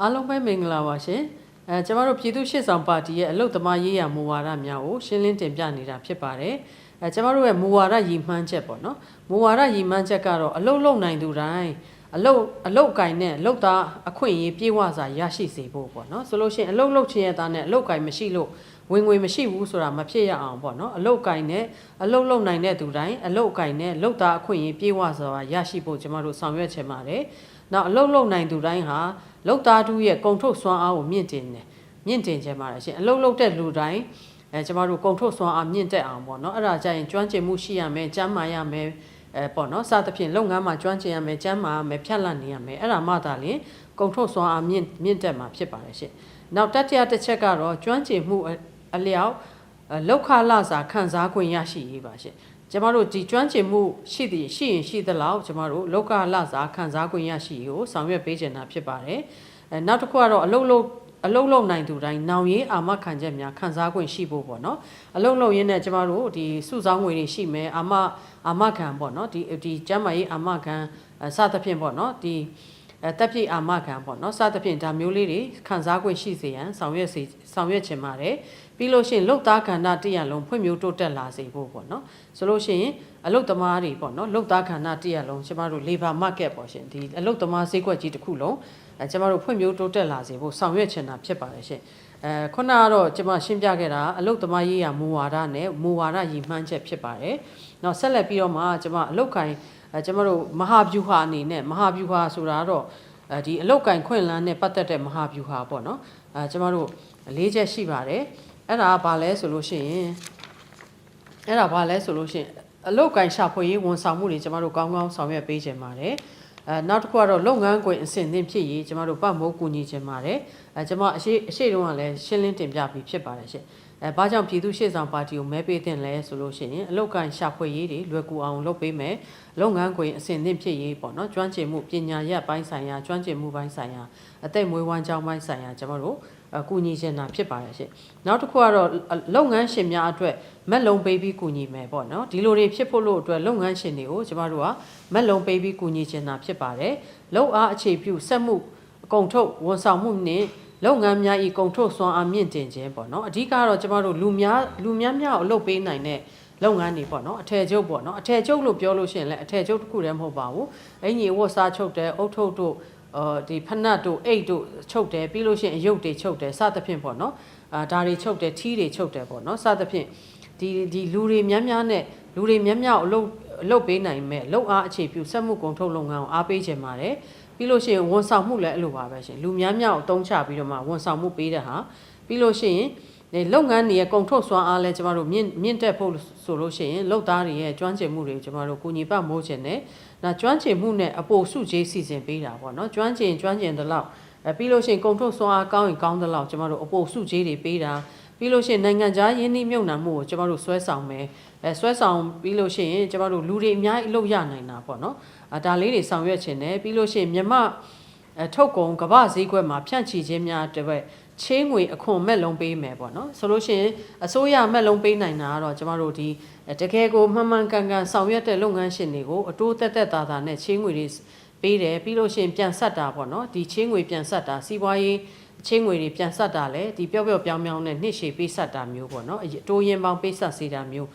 အားလုံးပဲမင်္ဂလာပါရှင်အဲကျမတို့ပြည်သူ့ရှေ့ဆောင်ပါတီရဲ့အလုတ်သမားရေးရာမူဝါဒများကိုရှင်းလင်းတင်ပြနေတာဖြစ်ပါတယ်အဲကျမတို့ရဲ့မူဝါဒရည်မှန်းချက်ပေါ့နော်မူဝါဒရည်မှန်းချက်ကတော့အလုတ်လုံနိုင်သူတိုင်းအလုတ်အလုတ်ကင်နဲ့အလုတ်သားအခွင့်အရေးပြေဝစွာရရှိစေဖို့ပေါ့နော်ဆိုလို့ရှိရင်အလုတ်လုတ်ခြင်းရဲ့သားနဲ့အလုတ်ကင်မရှိလို့ဝင်ငွေမရှိဘူးဆိုတာမဖြစ်ရအောင်ပေါ့နော်အလုတ်ကင်နဲ့အလုတ်လုံနိုင်တဲ့သူတိုင်းအလုတ်ကင်နဲ့လုတ်သားအခွင့်အရေးပြေဝစွာရရှိဖို့ကျမတို့ဆောင်ရွက်ချင်ပါတယ်နောက်အလုတ်လုံနိုင်သူတိုင်းဟာ လောက်သားတူရဲ့ကုံထုတ်စွမ်းအားကိုမြင့်တင်တယ်မြင့်တင်ခြင်းပါတယ်ရှင်အလုတ်လုတ်တဲ့လူတိုင်းအဲကျမတို့ကုံထုတ်စွမ်းအားမြင့်တက်အောင်ပေါ့နော်အဲ့ဒါကြရင်ကျွမ်းကျင်မှုရှိရမယ်ကျမ်းမာရမယ်အဲပေါ့နော်စသဖြင့်လုပ်ငန်းမှာကျွမ်းကျင်ရမယ်ကျမ်းမာရမယ်ဖြတ်လတ်နေရမယ်အဲ့ဒါမှသာလျှင်ကုံထုတ်စွမ်းအားမြင့်မြင့်တက်မှာဖြစ်ပါတယ်ရှင်နောက်တတိယတစ်ချက်ကတော့ကျွမ်းကျင်မှုအအလျောက်အဲလောက်ခလာစာခံစား권ရရှိရေးပါရှင် ကျမတို့ဒီကျွမ်းကျင်မှုရှိသည်ရှိရင်ရှိသလောက်ကျမတို့လောကလစာခံစား권ရရှိရေးကိုဆောင်ရွက်ပေးခြင်းတာဖြစ်ပါတယ်အဲနောက်တစ်ခုကတော့အလုံးလုံးအလုံးလုံးနိုင်သူတိုင်းနောင်ရင်းအာမခံချက်များခံစား권ရှိဖို့ပေါ့နော်အလုံးလုံးရင်းနဲ့ကျမတို့ဒီစုဆောင်းငွေတွေရှိမယ်အာမအာမခံပေါ့နော်ဒီဒီကျမ်းမာရေးအာမခံအဲစသဖြင့်ပေါ့နော်ဒီ အဲတက်ပြည့်အာမခံပေါ့နော်စသဖြင့်ဒါမျိုးလေးတွေခံစား권ရှိစေရန်ဆောင်ရွက်စေဆောင်ရွက်ခြင်းပါတယ်ပြီးလို့ရှိရင်လုတ်သားကဏ္ဍတရလုံးဖွံ့ဖြိုးတိုးတက်လာစေဖို့ပေါ့နော်ဆိုလို့ရှိရင်အလုတ်သမားတွေပေါ့နော်လုတ်သားကဏ္ဍတရလုံးကျမတို့ labor market ပေါ့ရှင်ဒီအလုတ်သမားဈေးကွက်ကြီးတစ်ခုလုံးအဲကျမတို့ဖွံ့ဖြိုးတိုးတက်လာစေဖို့ဆောင်ရွက်ချင်တာဖြစ်ပါတယ်ရှင်အဲခုနကတော့ကျမရှင်းပြခဲ့တာအလုတ်သမားရေးရာမူဝါဒနဲ့မူဝါဒရည်မှန်းချက်ဖြစ်ပါတယ်နောက်ဆက်လက်ပြီးတော့မှကျမအလုတ်ခိုင်အဲ ကျမတို့မဟာဗျူဟာအနေနဲ့မဟာဗျူဟာဆိုတာတော့အဲဒီအလုတ်ကင်ခွင့်လန်းနဲ့ပတ်သက်တဲ့မဟာဗျူဟာပေါ့နော်အဲကျမတို့လေးချက်ရှိပါတယ်အဲ့ဒါကဘာလဲဆိုလို့ရှိရင်အဲ့ဒါဘာလဲဆိုလို့ရှိရင်အလုတ်ကင်ရှာဖွေရေးဝန်ဆောင်မှုတွေကျမတို့ကောင်းကောင်းဆောင်ရွက်ပေးခြင်းပါတယ်အဲနောက်တစ်ခုကတော့လုပ်ငန်းခွင်အဆင့်သင့်ဖြစ်ရေးကျမတို့ပတ်မိုးကူညီခြင်းပါတယ်အဲကျမအရှိအရှိတုန်းကလည်းရှင်းလင်းတင်ပြပြီးဖြစ်ပါတယ်ရှင် အဲဘာကြောင့်ပြည်သူ့ရှေ့ဆောင်ပါတီကိုမဲပေးတင်လဲဆိုလို့ရှိရင်အလုတ်ကန်ရှာဖွေရေးတွေလွယ်ကူအောင်လုပ်ပေးမယ်လုပ်ငန်းခွင်အဆင့်သင့်ဖြစ်ရေးပေါ့နော်ကျွမ်းကျင်မှုပညာရပ်ပိုင်းဆိုင်ရာကျွမ်းကျင်မှုပိုင်းဆိုင်ရာအသက်မွေးဝမ်းကြောင်းပိုင်းဆိုင်ရာကျမတို့အကူညီရှင်တာဖြစ်ပါတယ်ရှင်နောက်တစ်ခုကတော့လုပ်ငန်းရှင်များအတွက်မက်လုံးပေးပြီးကူညီမယ်ပေါ့နော်ဒီလိုတွေဖြစ်ဖို့လို့အတွက်လုပ်ငန်းရှင်တွေကိုကျမတို့ကမက်လုံးပေးပြီးကူညီရှင်တာဖြစ်ပါတယ်လုပ်အားအခြေပြုစက်မှုအကုန်ထုတ်ဝန်ဆောင်မှုနဲ့ လုပ်ငန်းများဤကုန်ထုတ်စွမ်းအားမြင့်တင်ခြင်းပေါ့နော်အဓိကတော့ကျမတို့လူများလူများများကိုအလုပ်ပေးနိုင်တဲ့လုပ်ငန်းတွေပေါ့နော်အထည်ချုပ်ပေါ့နော်အထည်ချုပ်လို့ပြောလို့ရှိရင်လည်းအထည်ချုပ်တစ်ခုတည်းမဟုတ်ပါဘူးအင်ကြီးဝတ်စားချုပ်တယ်အုတ်ထုတ်တို့အော်ဒီဖနတ်တို့အိတ်တို့ချုပ်တယ်ပြီးလို့ရှိရင်အယုတ်တွေချုပ်တယ်စသဖြင့်ပေါ့နော်အာဒါတွေချုပ်တယ်ထီးတွေချုပ်တယ်ပေါ့နော်စသဖြင့်ဒီဒီလူတွေများများနဲ့လူတွေများများအလုပ်အလုပ်ပေးနိုင်မဲ့လုပ်အားအခြေပြုစက်မှုကုန်ထုတ်လုပ်ငန်းကိုအားပေးခြင်းပါတယ် ပြီးလို့ရှိရင်ဝန်ဆောင်မှုလည်းအဲ့လိုပါပဲရှင်လူများများကိုအသုံးချပြီးတော့မှဝန်ဆောင်မှုပေးတဲ့ဟာပြီးလို့ရှိရင်ဒီလုပ်ငန်းတွေရဲ့ကုန်ထုတ်စွမ်းအားလဲကျမတို့မြင့်မြင့်တက်ဖို့ဆိုလို့ရှိရင်လုပ်သားတွေရဲ့ကျွမ်းကျင်မှုတွေကျမတို့ကူညီပတ်မိုးခြင်းနဲ့နောက်ကျွမ်းကျင်မှုနဲ့အပိုစုကြီးစီစဉ်ပေးတာပေါ့နော်ကျွမ်းကျင်ကျွမ်းကျင်တဲ့လောက်အဲပြီးလို့ရှိရင်ကုန်ထုတ်စွမ်းအားကောင်းရင်ကောင်းတဲ့လောက်ကျမတို့အပိုစုကြီးတွေပေးတာ ပြီးလို့ရှိရင်နိုင်ငံခြားယင်းနှိမ့်မြုပ်နှံမှုကိုကျမတို့ဆွဲဆောင်မယ်အဲဆွဲဆောင်ပြီးလို့ရှိရင်ကျမတို့လူတွေအများကြီးအလုပ်ရနိုင်တာပေါ့နော်အဲဒါလေးတွေဆောင်ရွက်ခြင်းနဲ့ပြီးလို့ရှိရင်မြမအဲထုတ်ကုန်ကမ္ဘာဈေးကွက်မှာဖြန့်ချီခြင်းများတပည့်ချင်းငွေအခွန်မဲ့လုံးပေးမယ်ပေါ့နော်ဆိုလို့ရှိရင်အစိုးရမဲ့လုံးပေးနိုင်တာကတော့ကျမတို့ဒီတကယ်ကိုမှန်မှန်ကန်ကန်ဆောင်ရွက်တဲ့လုပ်ငန်းရှင်တွေကိုအတိုးတက်တက်တာတာနဲ့ချင်းငွေတွေပေးတယ်ပြီးလို့ရှိရင်ပြန်ဆက်တာပေါ့နော်ဒီချင်းငွေပြန်ဆက်တာစီးပွားရေး ချင်းငွေတွေပြန်ဆက်တာလဲဒီပျော့ပျော့ပြောင်းပြောင်းနဲ့နှစ်ရှည်ပေးဆက်တာမျိုးပေါ့နော်အတိုးရင်ပေါင်းပေးဆက်စေတာမျိုး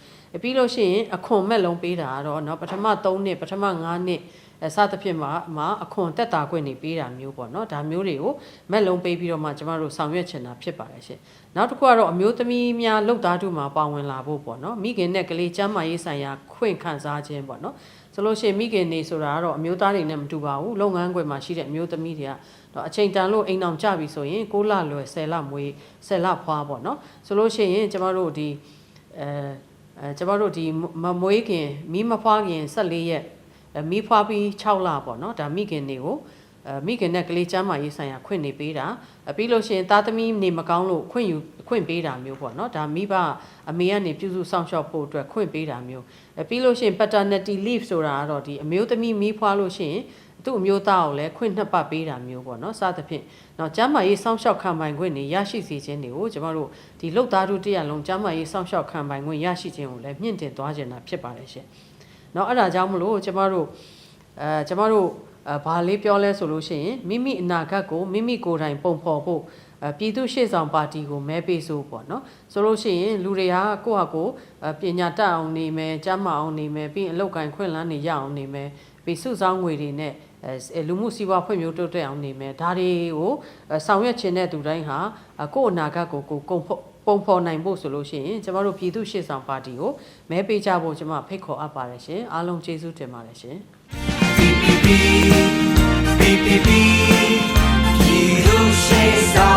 ပြီးလို့ရှိရင်အခွန်မဲ့လုံးပေးတာကတော့เนาะပထမ3နှစ်ပထမ5နှစ်အဲစသဖြင့်မှာမှာအခွန်တက်တာခွင့်နေပေးတာမျိုးပေါ့နော်ဒါမျိုးတွေကိုမက်လုံးပေးပြီးတော့မှကျမတို့ဆောင်ရွက်ချင်တာဖြစ်ပါတယ်ရှင်နောက်တစ်ခုကတော့အမျိုးသမီးများလှုပ်သားတို့မှာပါဝင်လာဖို့ပေါ့နော်မိခင်နဲ့ကလေးကျမ်းမာရေးဆိုင်ရာခွင့်ခံစားခြင်းပေါ့နော် ဆိုလို့ရှိရင်မိခင်နေဆိုတာကတော့အမျိုးသားတွေနဲ့မတူပါဘူးလုပ်ငန်းခွင်မှာရှိတဲ့အမျိုးသမီးတွေကတော့အချိန်တန်လို့အိမ်အောင်ကြပြီဆိုရင်6လလွယ်10လမွေး10လဖွားပေါ့နော်ဆိုလို့ရှိရင်ကျမတို့ဒီအဲအဲကျမတို့ဒီမမွေးခင်မိမဖွားခင်14ရက်မိဖွားပြီး6လပေါ့နော်ဒါမိခင်တွေကိုအဲ မိခင်နဲ့ကလေးချမ်းမာရေးဆိုင်ရာခွင့်နေပေးတာပြီးလို့ရှိရင်သားသမီးနေမကောင်းလို့ခွင့်ယူခွင့်ပေးတာမျိုးပေါ့နော်ဒါမိဘအမေကနေပြုစုစောင့်ရှောက်ဖို့အတွက်ခွင့်ပေးတာမျိုးပြီးလို့ရှိရင် paternity leave ဆိုတာကတော့ဒီအမျိုးသမီးမိဖွားလို့ရှိရင်သူ့အမျိုးသားကိုလည်းခွင့်နှစ်ပတ်ပေးတာမျိုးပေါ့နော်စသဖြင့်တော့ကျမ်းမာရေးစောင့်ရှောက်ခံပိုင်ခွင့်နေရရှိစေခြင်းတွေကိုကျမတို့ဒီလုတ်သားတို့တရားလုံးကျမ်းမာရေးစောင့်ရှောက်ခံပိုင်ခွင့်ရရှိခြင်းကိုလည်းမြင့်တင်သွားခြင်းတာဖြစ်ပါတယ်ရှင်။เนาะအဲ့ဒါကြောင့်မလို့ကျမတို့အဲကျမတို့ အဲ ဘာလေးပြောလဲဆိုလို့ရှိရင်မိမိအနာဂတ်ကိုမိမိကိုယ်တိုင်ပုံဖော်ဖို့အဲပြည်သူ့ရှေ့ဆောင်ပါတီကိုမဲပေးဆိုပေါ့နော်ဆိုလို့ရှိရင်လူတွေကကိုယ့်ဟာကိုယ်အဲပညာတတ်အောင်နေမယ်ကျန်းမာအောင်နေမယ်ပြီးရင်အလုပ်ကိုင်ခွင့်လန်းနေရအောင်နေမယ်ပြီးစုဆောင်းငွေတွေနဲ့အဲလူမှုစီးပွားဖွံ့ဖြိုးတိုးတက်အောင်နေမယ်ဒါတွေကိုအဲဆောင်ရွက်ခြင်းတဲ့သူတိုင်းဟာအကိုယ့်အနာဂတ်ကိုကိုယ်ကုန်ဖို့ပုံဖော်နိုင်ဖို့ဆိုလို့ရှိရင်ကျမတို့ပြည်သူ့ရှေ့ဆောင်ပါတီကိုမဲပေးကြဖို့ကျွန်မဖိတ်ခေါ်အပ်ပါတယ်ရှင်အားလုံးကျေးဇူးတင်ပါတယ်ရှင် PPP, PPP, ပြည်သူ့ရှေ့ဆောင်